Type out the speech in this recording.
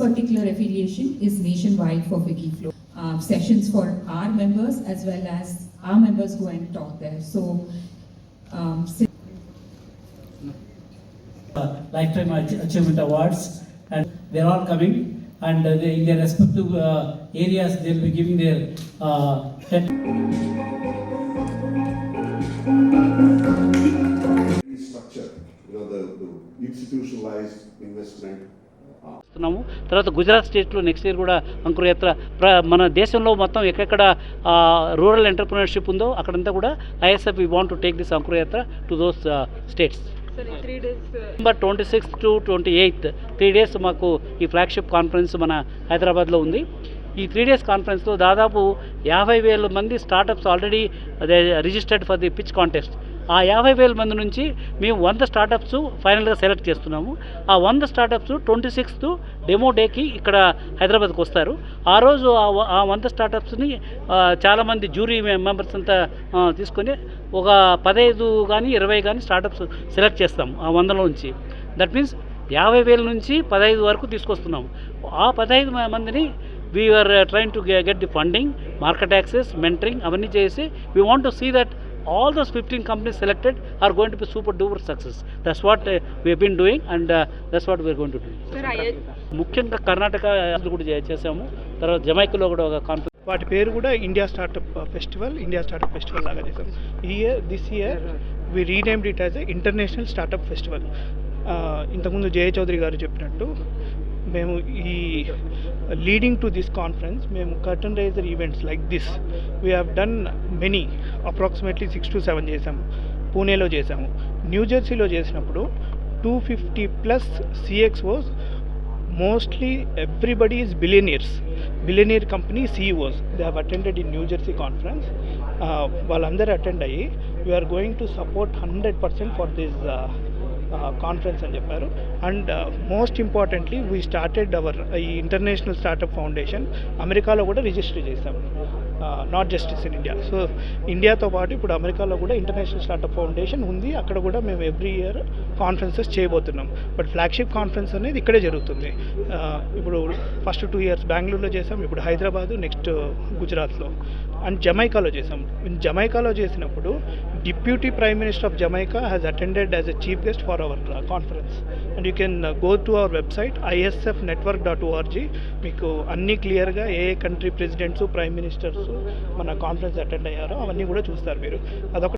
particular affiliation is nationwide for Wikiflow. Uh, sessions for our members as well as our members go and talk there. So, um, uh, lifetime achievement awards and they're all coming and uh, they, in their respective uh, areas they'll be giving their uh, TED structure, you know, the, the institutionalized investment. చేస్తున్నాము. తర్వాత గుజరాత్ స్టేట్లో next year కూడా అంకురయాత్ర ప్ర మన దేశంలో మొత్తం ఎక్కడెక్కడ rural entrepreneurship ఉందో అక్కడంతా కూడా ISF we want to take this Ankurayatra to those states సరే three days November twenty sixth to twenty eighth three days మాకు ఈ ఫ్లాగ్షిప్ కాన్ఫరెన్స్ మన హైదరాబాద్లో ఉంది. ఈ త్రీ డేస్ కాన్ఫరెన్స్లో దాదాపు యాభై వేల మంది startups already registered for the pitch contest ఆ యాభై వేల మంది నుంచి మేము వంద స్టార్టప్స్ ఫైనల్గా సెలెక్ట్ చేస్తున్నాము. ఆ వంద స్టార్టప్స్ ట్వంటీ సిక్స్త్ డెమో డేకి ఇక్కడ హైదరాబాద్కి వస్తారు. ఆ రోజు ఆ వ- ఆ వంద స్టార్టప్స్ని చాలామంది జ్యూరీ మెంబర్స్ అంతా తీసుకొని ఒక పదహైదు కానీ ఇరవై కానీ స్టార్టప్స్ సెలెక్ట్ చేస్తాం ఆ వందలో నుంచి. దట్ మీన్స్ యాభై వేల నుంచి పదహైదు వరకు తీసుకొస్తున్నాము. ఆ పదహైదు మందిని we are train to get the funding market access mentoring అవన్నీ చేసి we want to see that all those fifteen companies selected are going to be super duper success that's what we been doing and that's what we are going to do sir I ముఖ్యంగా కర్ణాటక కూడా చేసాము తర్వాత జమైకాలో కూడా ఒక conference వాటి పేరు కూడా India startup festival India startup festival లాగా చేసాం ఈ year this year we renamed it as a international startup festival ఇంతకుముందు జయ చౌదరి గారు చెప్పినట్టు మేము ఈ లీడింగ్ టు దిస్ కాన్ఫరెన్స్ మేము curtain raiser events like this we have done many approximately six to seven చేసాము పూణేలో చేసాము న్యూ జెర్సీలో చేసినప్పుడు two fifty plus CXOs mostly everybody is billionaires. Billionaire company CEOs. They have attended in New Jersey conference వాళ్ళందరూ attend అయ్యి we are going to support hundred percent for this conference అని చెప్పారు. And most importantly we started our ఈ international startup foundation అమెరికాలో కూడా register చేశాం. Not justice in India so ఇండియాతో పాటు ఇప్పుడు అమెరికాలో కూడా ఇంటర్నేషనల్ స్టార్టప్ ఫౌండేషన్ ఉంది. అక్కడ కూడా మేము ఎవ్రీ ఇయర్ కాన్ఫరెన్సెస్ చేయబోతున్నాం. బట్ ఫ్లాగ్షిప్ కాన్ఫరెన్స్ అనేది ఇక్కడే జరుగుతుంది. ఇప్పుడు ఫస్ట్ టూ ఇయర్స్ బెంగళూరులో చేసాం ఇప్పుడు హైదరాబాదు నెక్స్ట్ గుజరాత్లో అండ్ జమైకాలో చేసాం జమైకాలో చేసినప్పుడు deputy prime minister of Jamaica has attended as a chief guest for our conference and you can go to our website ISF network dot org మీకు అన్ని క్లియర్గా ఏ ఏ కంట్రీ ప్రెసిడెంట్స్ ప్రైమ్ మినిస్టర్స్ మన కాన్ఫరెన్స్ అటెండ్ అయ్యారో అవన్నీ కూడా చూస్తారు మీరు. అదొక